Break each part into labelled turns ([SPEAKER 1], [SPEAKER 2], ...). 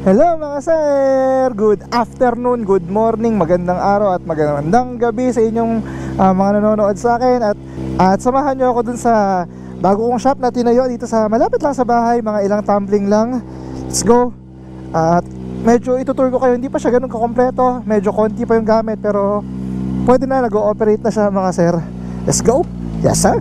[SPEAKER 1] Hello mga sir! Good afternoon, good morning, magandang araw at magandang gabi sa inyong ah, mga nanonood sa akin at, at samahan nyo ako dun sa bago kong shop na tinayo dito sa malapit lang sa bahay, mga ilang tumbling lang. Let's go! At medyo itutur ko kayo, hindi pa siya ganun kakompleto, medyo konti pa yung gamit pero pwede na, nag-ooperate na siya mga sir. Let's go! Yes sir!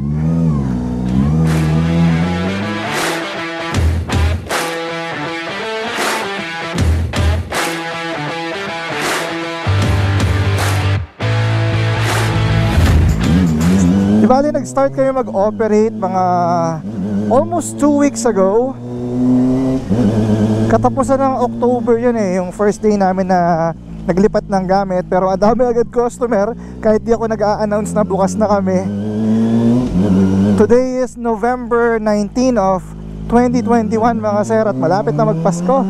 [SPEAKER 1] Bali nag-start kami mag-operate mga almost 2 weeks ago. Katapusan ng October yun eh, yung first day namin na naglipat ng gamit. Pero ang dami agad customer, kahit di ako nag-a-announce na bukas na kami. Today is November 19 of 2021 mga sir at malapit na magpasko.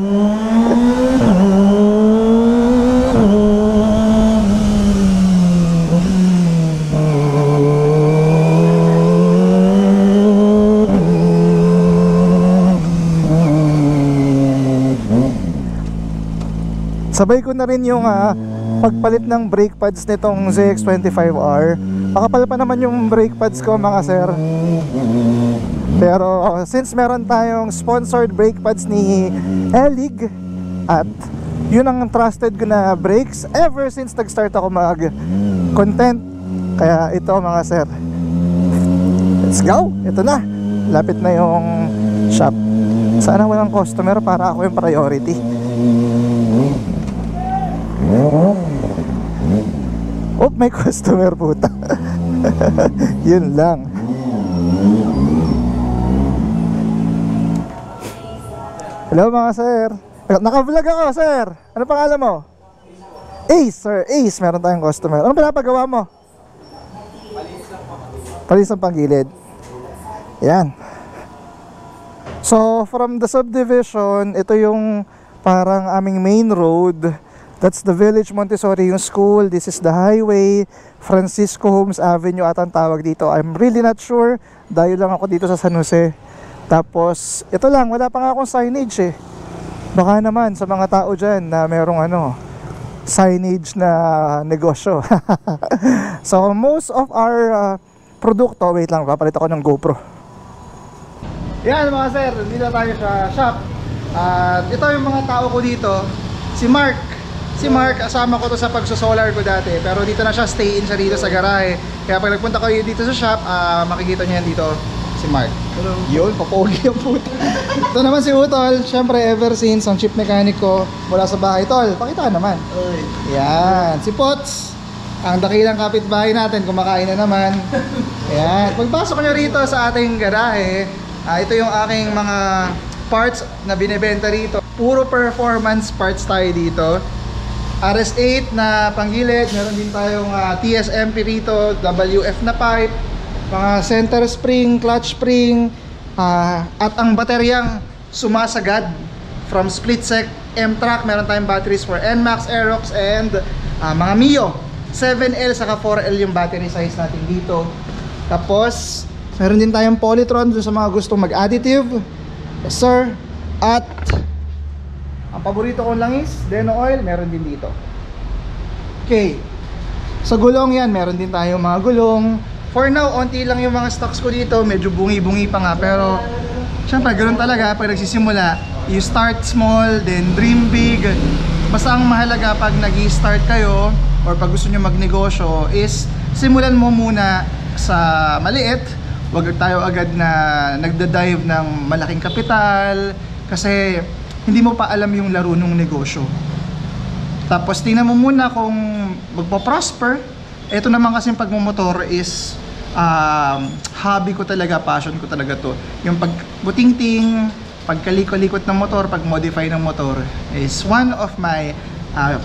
[SPEAKER 1] Sabay ko na rin yung ah, pagpalit ng brake pads nitong ZX25R. Makapal pa naman yung brake pads ko mga sir. Pero since meron tayong sponsored brake pads ni Elig at yun ang trusted ko na brakes ever since nag-start ako mag content. Kaya ito mga sir. Let's go! Ito na. Lapit na yung shop. Sana walang customer para ako yung priority. Oh, may customer puta. Yun lang. Hello mga sir. Naka-vlog ako, sir. Ano pangalan mo? Ace, sir. Ace, meron tayong customer. Anong pinapagawa mo? Palis ng panggilid. Yan. So, from the subdivision, ito yung parang aming main road. That's the Village Montessori, yung school. This is the highway. Francisco Holmes Avenue at ang tawag dito. I'm really not sure. Dahil lang ako dito sa San Jose. Tapos, ito lang. Wala pa nga akong signage eh. Baka naman sa mga tao dyan na merong ano, signage na negosyo. so, most of our uh, produkto, wait lang, papalit ako ng GoPro. Yan mga sir, dito tayo sa shop. At ito yung mga tao ko dito. Si Mark. Si Mark, kasama ko to sa pagsosolar ko dati. Pero dito na siya, stay in siya dito sa garahe. Kaya pag nagpunta kayo dito sa shop, ah, makikita niyo yan dito si Mark.
[SPEAKER 2] Hello.
[SPEAKER 1] Yun, papogi ang puto. ito naman si Utol. Siyempre, ever since ang chip mechanic ko mula sa bahay. Tol, pakita ka naman.
[SPEAKER 2] Oy.
[SPEAKER 1] Yan, si Pots. Ang dakilang kapitbahay natin, kumakain na naman. Yan, pagpasok nyo rito sa ating garahe, ah, ito yung aking mga parts na binebenta rito. Puro performance parts tayo dito. RS8 na panggilid, meron din tayong ah, TSMP rito, WF na pipe, mga center spring, clutch spring, ah, at ang bateryang sumasagad from split sec M-Track, meron tayong batteries for NMAX, Aerox, and ah, mga Mio. 7L saka 4L yung battery size natin dito. Tapos, meron din tayong Polytron sa mga gustong mag-additive. Yes sir. At ang paborito kong langis, Deno Oil, meron din dito. Okay. Sa gulong yan, meron din tayong mga gulong. For now, onti lang yung mga stocks ko dito. Medyo bungi-bungi pa nga. Pero, syempre, ganun talaga. Pag nagsisimula, you start small, then dream big. Basta ang mahalaga pag nag start kayo, or pag gusto nyo magnegosyo, is simulan mo muna sa maliit. Huwag tayo agad na nagda-dive ng malaking kapital. Kasi, hindi mo pa alam yung laro ng negosyo. Tapos tingnan mo muna kung magpo-prosper. Ito naman kasi pagmumotor is um, hobby ko talaga, passion ko talaga to. Yung pagbutingting, pagkaliko-likot ng motor, pag-modify ng motor is one of my uh,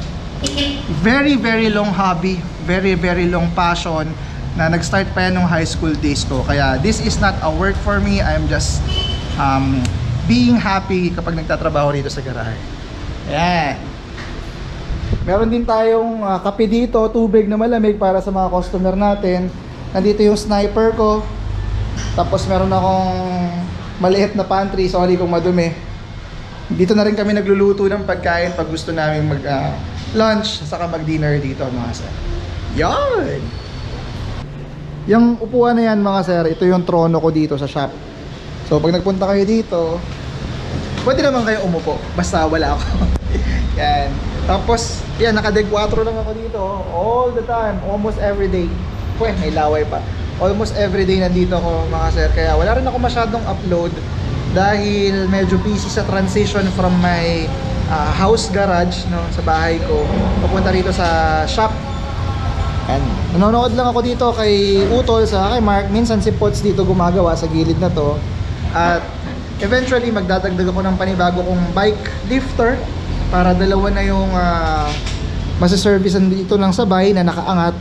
[SPEAKER 1] very very long hobby, very very long passion na nag-start pa yan nung high school days ko. Kaya this is not a work for me. I'm just um, being happy kapag nagtatrabaho dito sa garahe. Yan. Meron din tayong ah, kape dito, tubig na malamig para sa mga customer natin. Nandito yung sniper ko. Tapos meron akong maliit na pantry, sorry kung madumi. Dito na rin kami nagluluto ng pagkain pag gusto namin mag ah, lunch saka mag-dinner dito mga sir. Yan! Yung upuan na yan mga sir, ito yung trono ko dito sa shop. So pag nagpunta kayo dito, pwede naman kayo umupo, basta wala ako. yan. Tapos, yan, naka-deg 4 lang ako dito. All the time, almost every day. Pwede, may laway pa. Almost every day nandito ako mga sir. Kaya wala rin ako masyadong upload dahil medyo busy sa transition from my ah, house garage no, sa bahay ko. Papunta rito sa shop Yan. Nanonood lang ako dito kay Utol sa kay Mark. Minsan si Pots dito gumagawa sa gilid na to. At eventually magdadagdag ako ng panibago kong bike lifter para dalawa na yung uh, masiservicean dito ng sabay na nakaangat.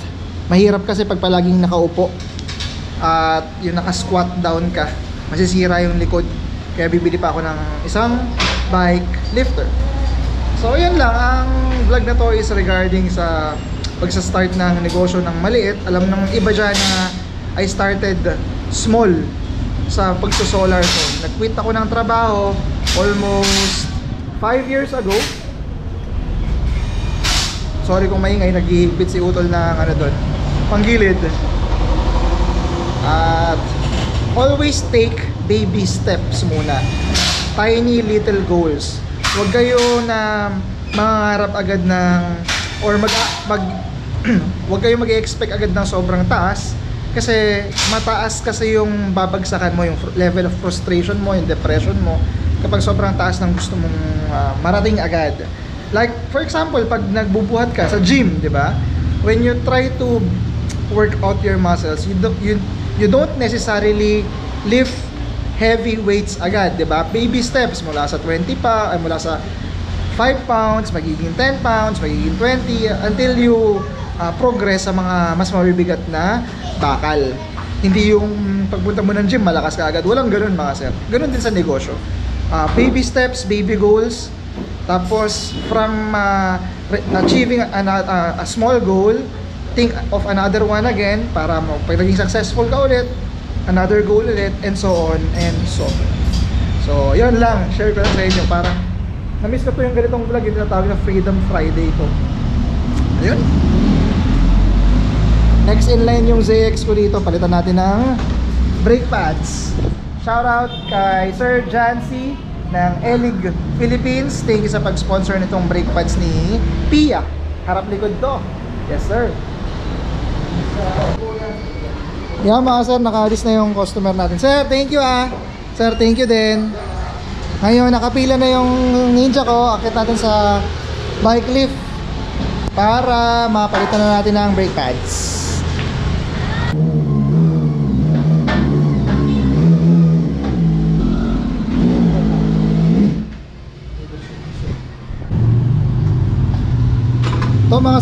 [SPEAKER 1] Mahirap kasi pag palaging nakaupo at yung naka-squat down ka, masisira yung likod. Kaya bibili pa ako ng isang bike lifter. So yun lang, ang vlog na to is regarding sa pagsa-start ng negosyo ng maliit. Alam ng iba dyan na I started small sa pagsusolar ko. Nag-quit ako ng trabaho almost 5 years ago. Sorry kung maingay, naghihigpit si Utol ng ano doon, panggilid. At always take baby steps muna. Tiny little goals. Huwag kayo na mangarap agad ng or mag mag huwag kayo mag-expect agad ng sobrang taas kasi mataas kasi yung babagsakan mo yung level of frustration mo, yung depression mo kapag sobrang taas ng gusto mong ah, marating agad. Like for example, pag nagbubuhat ka sa gym, 'di ba? When you try to work out your muscles, you don't you, you don't necessarily lift heavy weights agad, 'di ba? Baby steps mula sa 20 pa, ay mula sa 5 pounds, magiging 10 pounds, magiging 20 until you uh, progress sa mga mas mabibigat na bakal. Hindi yung pagpunta mo ng gym, malakas ka agad. Walang ganun mga sir. Ganun din sa negosyo. Uh, baby steps, baby goals. Tapos from uh, achieving a, a, a small goal, think of another one again para pag naging successful ka ulit, another goal ulit, and so on and so on. So, yun lang. Share ko lang sa inyo. Parang, na-miss ko to yung ganitong vlog, yung tinatawag na Freedom Friday to. Ayun. Next in line yung ZX ko dito. Palitan natin ng brake pads. Shout out kay Sir Jancy ng Elig Philippines. Thank you sa pag-sponsor nitong brake pads ni Pia. Harap likod to. Yes sir. Yan mga sir, nakalis na yung customer natin. Sir, thank you ah. Sir, thank you din. Ngayon, nakapila na yung ninja ko. Akit natin sa bike lift para mapalitan na natin ang brake pads.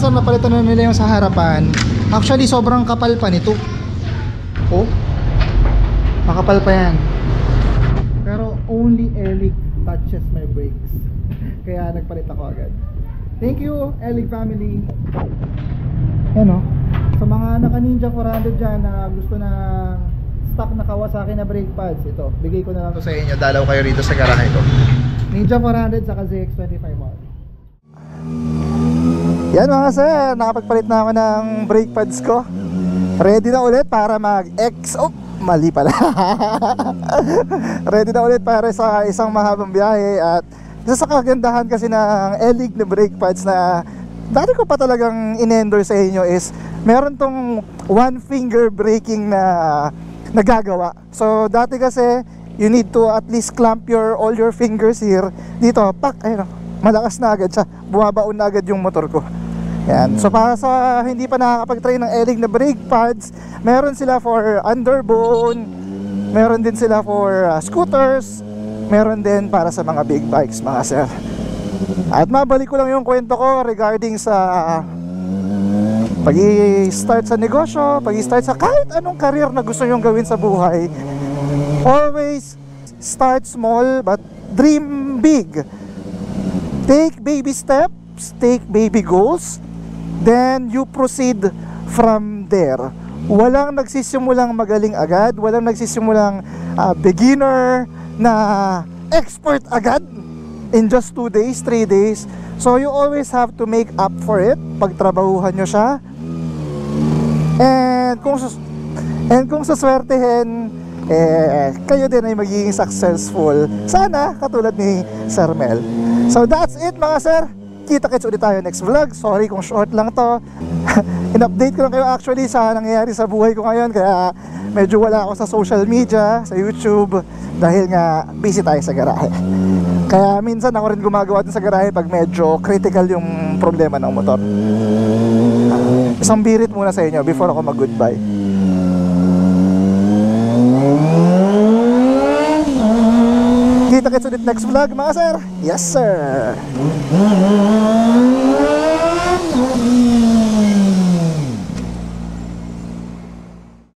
[SPEAKER 1] Sir, napalitan na nila yung sa harapan. Actually, sobrang kapal pa nito. Oh. Makapal pa yan. Pero only Elig touches my brakes. Kaya nagpalit ako agad. Thank you, Elig family. Yan oh. Sa mga naka Ninja 400 dyan na gusto na stock na Kawasaki na brake pads, ito, bigay ko na lang to sa inyo. Dalaw kayo rito sa garahe ko. Ninja 400 saka ZX25 model. Yan mga sir, nakapagpalit na ako ng brake pads ko. Ready na ulit para mag-X... Oh, mali pala. Ready na ulit para sa isang mahabang biyahe at isa sa kagandahan kasi ng Elig na brake pads na dati ko pa talagang in-endorse sa inyo is meron tong one finger braking na nagagawa. So dati kasi you need to at least clamp your all your fingers here. Dito, pak, ayun, malakas na agad siya. Bumabaon na agad yung motor ko. Yan. So para sa hindi pa nakakapag-try ng Elig na brake pads, meron sila for underbone, meron din sila for uh, scooters, meron din para sa mga big bikes mga sir. At mabalik ko lang yung kwento ko regarding sa pag-i-start sa negosyo, pag-i-start sa kahit anong career na gusto nyong gawin sa buhay. Always start small but dream big. Take baby steps, take baby goals, then you proceed from there. Walang nagsisimulang magaling agad, walang nagsisimulang ah, beginner na expert agad. in just 2 days, 3 days. So you always have to make up for it pag trabahuhan nyo siya. And kung and kung suswertehin eh kayo din ay magiging successful. Sana katulad ni Sir Mel. So that's it mga sir. Kita-kits ulit tayo next vlog. Sorry kung short lang to. In-update ko lang kayo actually sa nangyayari sa buhay ko ngayon kaya medyo wala ako sa social media, sa YouTube dahil nga busy tayo sa garahe. Kaya minsan ako rin gumagawa din sa garahe pag medyo critical yung problema ng motor. Isang birit muna sa inyo before ako mag-goodbye. Kita kits ulit next vlog mga sir. Yes sir.